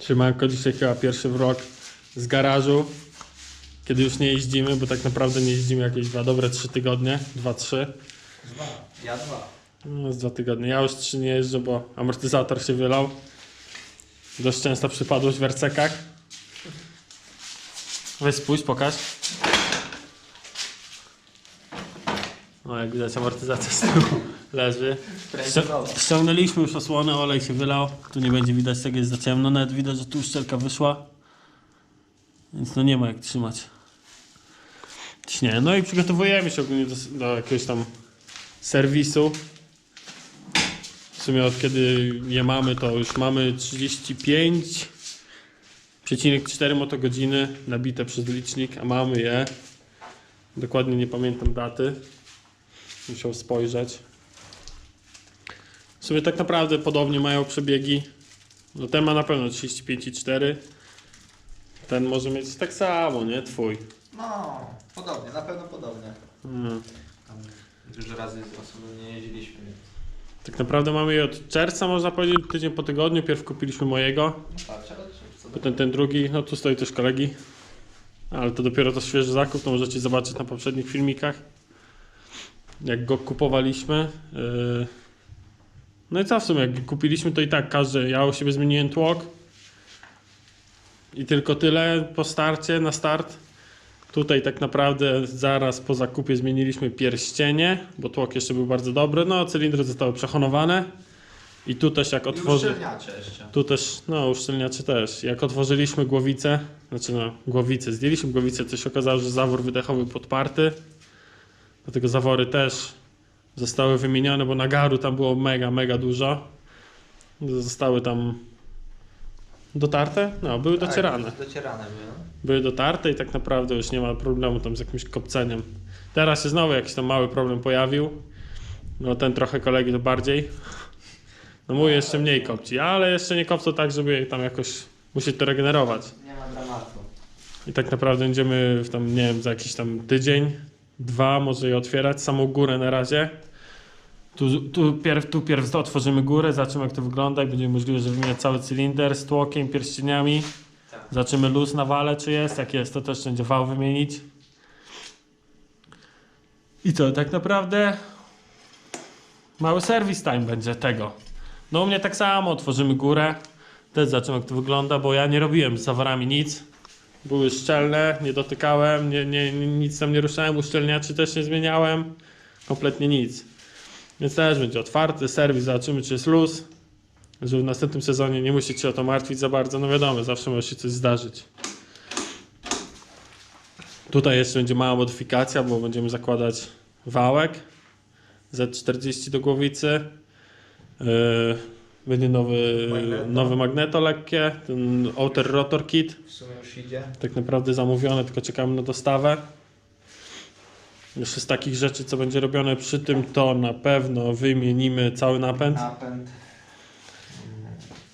Trzymanko dzisiaj chyba pierwszy vlog z garażu. Kiedy już nie jeździmy, bo tak naprawdę nie jeździmy jakieś dwa dobre trzy tygodnie. Dwa, trzy. Dwa. Ja dwa. No, z dwa tygodnie. Ja już trzy nie jeżdżę, bo amortyzator się wylał. Dość często przypadłość w RCK-ach. Weź spójrz, pokaż. O, jak widać amortyzacja z tyłu leży. Ścią- Ściągnęliśmy już osłonę, olej się wylał. Tu nie będzie widać tego, jest za ciemno. Nawet widać, że tu uszczelka wyszła. Więc no nie ma jak trzymać. Śnie. No i przygotowujemy się ogólnie do, do jakiegoś tam serwisu. W sumie od kiedy je mamy, to już mamy 35,4 motogodziny nabite przez licznik, a mamy je. Dokładnie nie pamiętam daty. Musiał spojrzeć. W sumie tak naprawdę podobnie mają przebiegi. No ten ma na pewno 35,4. Ten może mieć tak samo, nie? Twój. No, podobnie, na pewno podobnie. Tam dużo razy osobno nie jeździliśmy, więc... Tak naprawdę mamy je od czerwca, można powiedzieć, tydzień po tygodniu. Pierw kupiliśmy mojego, No co, potem ten drugi, no tu stoi też kolegi. Ale to dopiero to świeży zakup, to możecie zobaczyć na poprzednich filmikach. Jak go kupowaliśmy. Yy. No i co w sumie, jak kupiliśmy to i tak każdy, ja u siebie zmieniłem tłok. I tylko tyle po starcie, na start. Tutaj tak naprawdę zaraz po zakupie zmieniliśmy pierścienie, bo tłok jeszcze był bardzo dobry. No, cylindry zostały przehonowane. I tu też jak otworzy... Tu też, no uszczelniacze też. Jak otworzyliśmy głowicę, znaczy no głowicę, zdjęliśmy głowicę, to się okazało, że zawór wydechowy podparty. Dlatego zawory też zostały wymienione, bo nagaru tam było mega, mega dużo. Zostały tam dotarte? No, były docierane. Tak, docierane były. no. Były dotarte i tak naprawdę już nie ma problemu tam z jakimś kopceniem. Teraz się znowu jakiś tam mały problem pojawił. No ten trochę kolegi to bardziej. No mój jeszcze mniej kopci, ale jeszcze nie kopcą tak, żeby tam jakoś musieć to regenerować. Nie ma dramatu. I tak naprawdę będziemy w tam, nie wiem, za jakiś tam tydzień, dwa może je otwierać, samą górę na razie. Tu, tu, pierw, tu pierw otworzymy górę, zobaczymy jak to wygląda i będzie możliwe, że wymieniać cały cylinder z tłokiem, pierścieniami. Tak. Zobaczymy luz na wale, czy jest. Jak jest, to też będzie wał wymienić. I co, tak naprawdę mały service time będzie tego. No u mnie tak samo, otworzymy górę. Też zobaczymy jak to wygląda, bo ja nie robiłem z zaworami nic. Były szczelne, nie dotykałem, nie, nie, nic tam nie ruszałem, uszczelniaczy też nie zmieniałem. Kompletnie nic. Więc też będzie otwarty serwis, zobaczymy czy jest luz. Żeby w następnym sezonie nie musieć się o to martwić za bardzo. No wiadomo, zawsze może się coś zdarzyć. Tutaj jeszcze będzie mała modyfikacja, bo będziemy zakładać wałek Z40 do głowicy. Yy, Będzie nowy, Magneto. nowe magneto lekkie, ten outer rotor kit. W sumie już idzie. Tak naprawdę zamówione, tylko czekamy na dostawę. Jeszcze z takich rzeczy, co będzie robione przy tym, to na pewno wymienimy cały napęd. Napęd.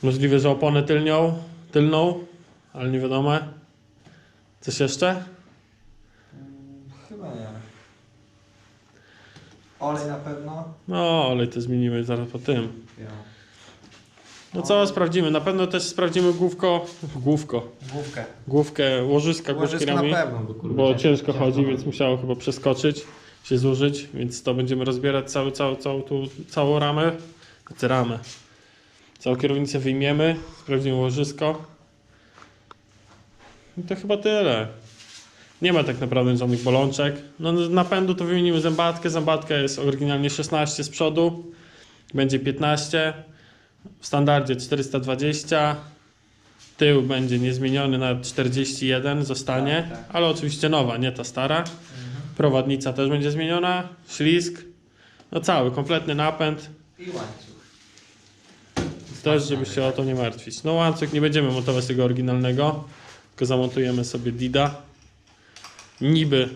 Możliwe, że oponę tylnią, tylną, ale nie wiadomo. Coś jeszcze? Mm, Chyba nie. Olej na pewno. No, olej to zmienimy zaraz po tym. Ja. No co, sprawdzimy. Na pewno też sprawdzimy główko, główko, Główkę. główkę łożyska Łożysko na główki pewno, bo kurde. bo ciężko chodzi, więc musiało chyba przeskoczyć, się zużyć, więc to będziemy rozbierać cały, cały, całą, tu, całą ramę, znaczy ramę. Całą kierownicę wyjmiemy, sprawdzimy łożysko. I to chyba tyle. Nie ma tak naprawdę żadnych bolączek. No z napędu to wymienimy zębatkę. Zębatka jest oryginalnie 16 z przodu. Będzie 15. W standardzie 420. Tył będzie niezmieniony na 41 zostanie, Tak, tak. ale oczywiście nowa, nie ta stara. Mhm. Prowadnica też będzie zmieniona, ślizg. No cały, kompletny napęd. I łańcuch. Też, żeby się o to nie martwić. No łańcuch nie będziemy montować tego oryginalnego, tylko zamontujemy sobie Dida. Niby,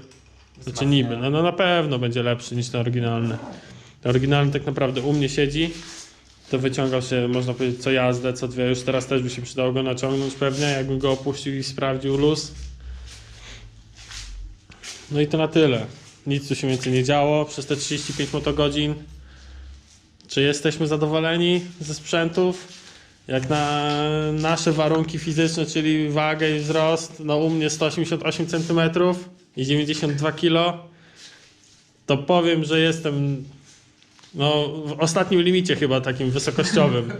znaczy niby, no, no na pewno będzie lepszy niż ten oryginalny. Ten oryginalny tak naprawdę u mnie siedzi. To wyciągał się, można powiedzieć, co jazdę, co dwie. Już teraz też by się przydało go naciągnąć pewnie, jakbym go opuścił i sprawdził luz. No i to na tyle. Nic tu się więcej nie działo przez te 35 motogodzin. Czy jesteśmy zadowoleni ze sprzętów? Jak na nasze warunki fizyczne, czyli wagę i wzrost, no u mnie 188 cm i 92 kg, to powiem, że jestem no, w ostatnim limicie chyba takim wysokościowym.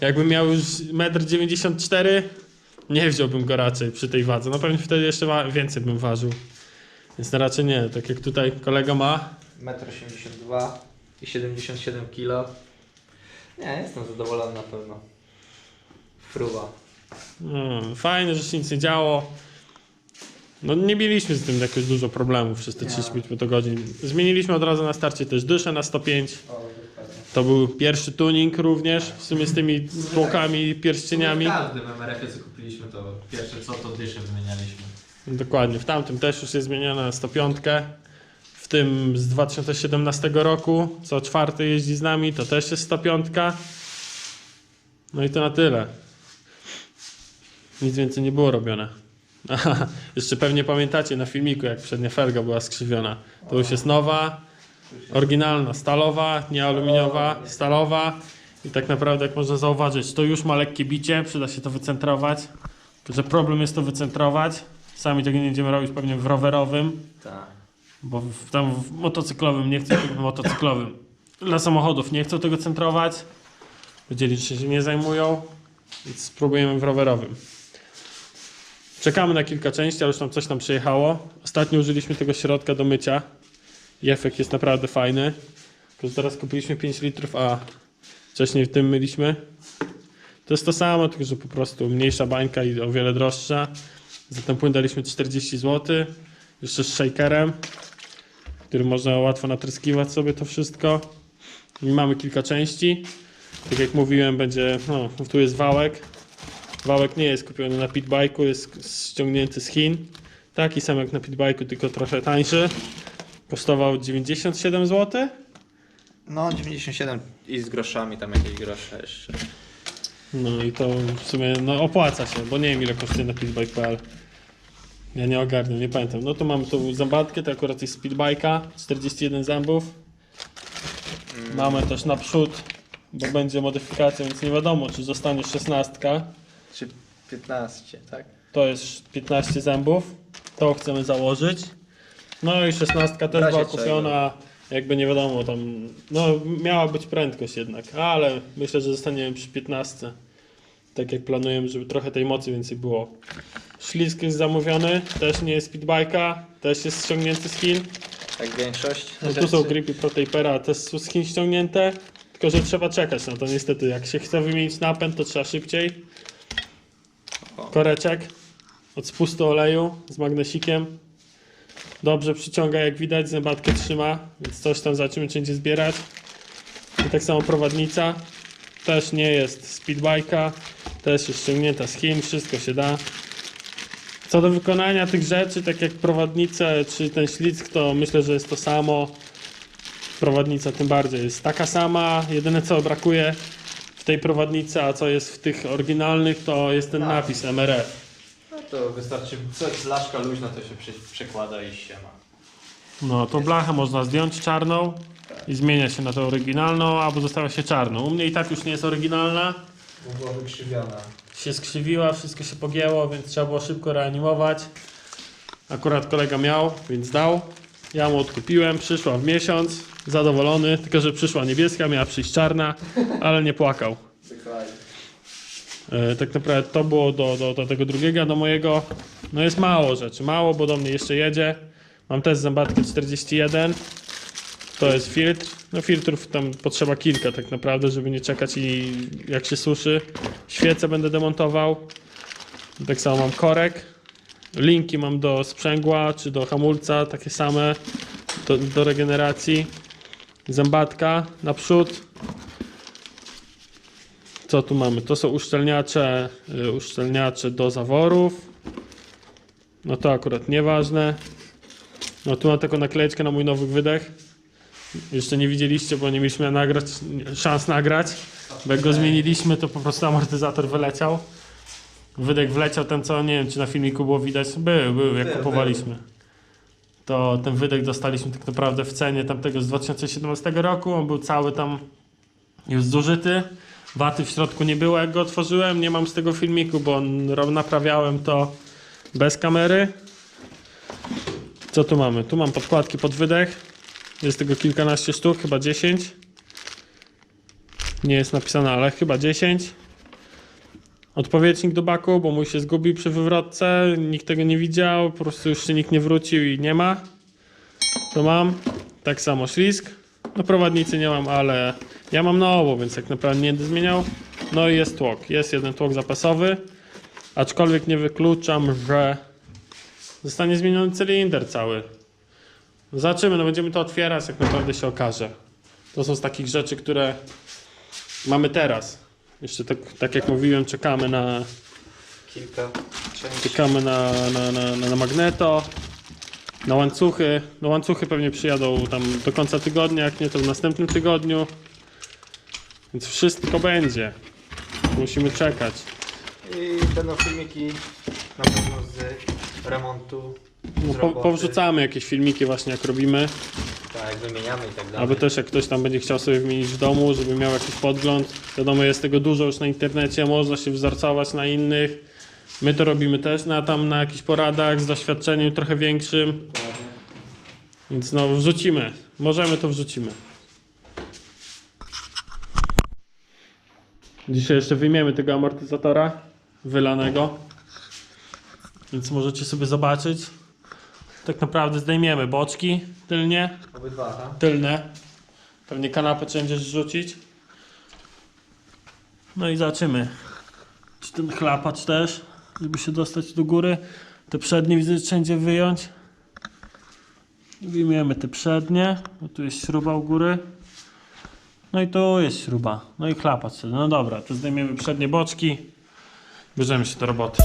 Jakbym miał już 1,94 m, nie wziąłbym go raczej przy tej wadze. No pewnie wtedy jeszcze więcej bym ważył. Więc na raczej nie, tak jak tutaj kolega ma. 1,82 m i 77 kg. Nie, jestem zadowolony na pewno. Fruwa. No, fajne, że się nic nie działo. No nie mieliśmy z tym jakoś dużo problemów przez te Nie. 35 godzin. Zmieniliśmy od razu na starcie też dyszę na 105. O, dokładnie. To był pierwszy tuning również, w sumie z tymi tłokami, pierścieniami. W każdym MRF-ie co kupiliśmy to pierwsze co to dyszę wymienialiśmy. Dokładnie, w tamtym też już jest zmieniona na 105. W tym z 2017 roku, co czwarty jeździ z nami, to też jest 105. No i to na tyle. Nic więcej nie było robione. Aha, jeszcze pewnie pamiętacie na filmiku, jak przednia felga była skrzywiona. To już jest nowa, oryginalna, stalowa, nie aluminiowa, stalowa. I tak naprawdę, jak można zauważyć, to już ma lekkie bicie, przyda się to wycentrować. Że problem jest to wycentrować. Sami tego nie będziemy robić pewnie w rowerowym, Tak. bo w, tam w motocyklowym nie chcą, w motocyklowym. Dla samochodów nie chcą tego centrować. Powiedzieli, że się nie zajmują, więc spróbujemy w rowerowym. Czekamy na kilka części, ale już tam coś nam przyjechało. Ostatnio użyliśmy tego środka do mycia i efekt jest naprawdę fajny. Że teraz kupiliśmy 5 litrów, a wcześniej w tym myliśmy. To jest to samo, tylko że po prostu mniejsza bańka i o wiele droższa. Za ten płyn daliśmy 40 zł. Jeszcze z shakerem, którym można łatwo natryskiwać sobie to wszystko. I mamy kilka części. Tak jak mówiłem, będzie, no, tu jest wałek. Wałek nie jest kupiony na pitbike'u, jest ściągnięty z Chin. Taki sam jak na pitbike'u, tylko trochę tańszy. Kosztował 97 zł. No, 97 i z groszami, tam jakieś grosze jeszcze. No i to w sumie no, opłaca się, bo nie wiem ile kosztuje na pitbike.pl. Ja nie ogarnę, nie pamiętam. No to mamy tą zębatkę, to akurat jest speedbike'a, 41 zębów. Mamy też naprzód, bo będzie modyfikacja, więc nie wiadomo czy zostanie 16. Czy 15, tak? To jest 15 zębów. To chcemy założyć. No i 16 też razie była czego? kupiona, jakby nie wiadomo tam, no miała być prędkość jednak, ale myślę, że zostaniemy przy 15. Tak jak planujemy, żeby trochę tej mocy więcej było. Ślisk jest zamówiony, też nie jest speedbike'a, też jest ściągnięty z Chin. Jak większość. No tu są gripy ProTapera, też są z Chin ściągnięte. Tylko, że trzeba czekać na to niestety. Jak się chce wymienić napęd, to trzeba szybciej. Koreczek od spustu oleju z magnesikiem. Dobrze przyciąga, jak widać, zębatkę trzyma, więc coś tam zobaczymy, czy będzie zbierać. I tak samo prowadnica. Też nie jest speedbike'a, też jest ściągnięta z Chin, wszystko się da. Co do wykonania tych rzeczy, tak jak prowadnicę czy ten ślisk, to myślę, że jest to samo. Prowadnica tym bardziej jest taka sama. Jedyne co brakuje w tej prowadnicy, a co jest w tych oryginalnych, to jest ten Tak. napis MRF. No to wystarczy coś z laszka luźna, to się przy, przekłada i się ma. No, tą blachę można zdjąć czarną i zmienia się na tą oryginalną, albo została się czarną. U mnie i tak już nie jest oryginalna. Bo była wykrzywiona. Się skrzywiła, wszystko się pogięło, więc trzeba było szybko reanimować. Akurat kolega miał, więc dał. Ja mu odkupiłem, przyszła w miesiąc, zadowolony, tylko że przyszła niebieska, miała przyjść czarna, ale nie płakał. E, tak naprawdę to było do, do, do tego drugiego, do mojego. No jest mało rzeczy, mało, bo do mnie jeszcze jedzie. Mam też zębatkę 41. To jest filtr. No filtrów tam potrzeba kilka tak naprawdę, żeby nie czekać i jak się suszy. Świecę będę demontował. Tak samo mam korek. Linki mam do sprzęgła czy do hamulca, takie same do, do regeneracji. Zębatka naprzód. Co tu mamy? To są uszczelniacze, y, uszczelniacze do zaworów. No to akurat nieważne. No tu mam taką naklejeczkę na mój nowy wydech. Jeszcze nie widzieliście, bo nie mieliśmy nagrać, szans nagrać. Bo jak go zmieniliśmy, to po prostu amortyzator wyleciał. Wydech wleciał ten co, nie wiem czy na filmiku było widać. Był, był, jak kupowaliśmy. To ten wydech dostaliśmy tak naprawdę w cenie tamtego z 2017 roku. On był cały tam już zużyty. Waty w środku nie było jak go otworzyłem, nie mam z tego filmiku, bo naprawiałem to bez kamery. Co tu mamy? Tu mam podkładki pod wydech. Jest tego kilkanaście sztuk, chyba 10. Nie jest napisane, ale chyba 10. Odpowiedźnik do baku, bo mój się zgubił przy wywrotce. Nikt tego nie widział, po prostu już się nikt nie wrócił i nie ma. To mam. Tak samo ślizg. No prowadnicy nie mam, ale ja mam nowo, więc tak naprawdę nie będę zmieniał. No i jest tłok. Jest jeden tłok zapasowy. Aczkolwiek nie wykluczam, że zostanie zmieniony cylinder cały. Zobaczymy, no będziemy to otwierać, jak naprawdę się okaże. To są z takich rzeczy, które mamy teraz. Jeszcze tak, tak jak mówiłem, czekamy na, Kilka części. czekamy na, na, na, na, na magneto, na łańcuchy. No łańcuchy pewnie przyjadą tam do końca tygodnia, jak nie to w następnym tygodniu. Więc wszystko będzie. Musimy czekać. I będą filmiki na pewno z remontu. No, z po, roboty. powrzucamy jakieś filmiki właśnie jak robimy. Wymieniamy i tak dalej. Albo też jak ktoś tam będzie chciał sobie wymienić w domu, żeby miał jakiś podgląd. Wiadomo, jest tego dużo już na internecie, można się wzorcować na innych. My to robimy też na tam na jakichś poradach z doświadczeniem trochę większym. Więc no wrzucimy. Możemy to wrzucimy. Dzisiaj jeszcze wyjmiemy tego amortyzatora wylanego. Więc możecie sobie zobaczyć. Tak naprawdę zdejmiemy boczki tylnie Obydwa, tak? tylne. Pewnie kanapę trzeba będzie rzucić. No i zobaczymy. Czy ten chlapacz też, żeby się dostać do góry. Te przednie widzę, że wszędzie wyjąć. Wyjmiemy te przednie, bo tu jest śruba u góry. No i tu jest śruba. No i chlapacz. No dobra, to zdejmiemy przednie boczki. Bierzemy się do roboty.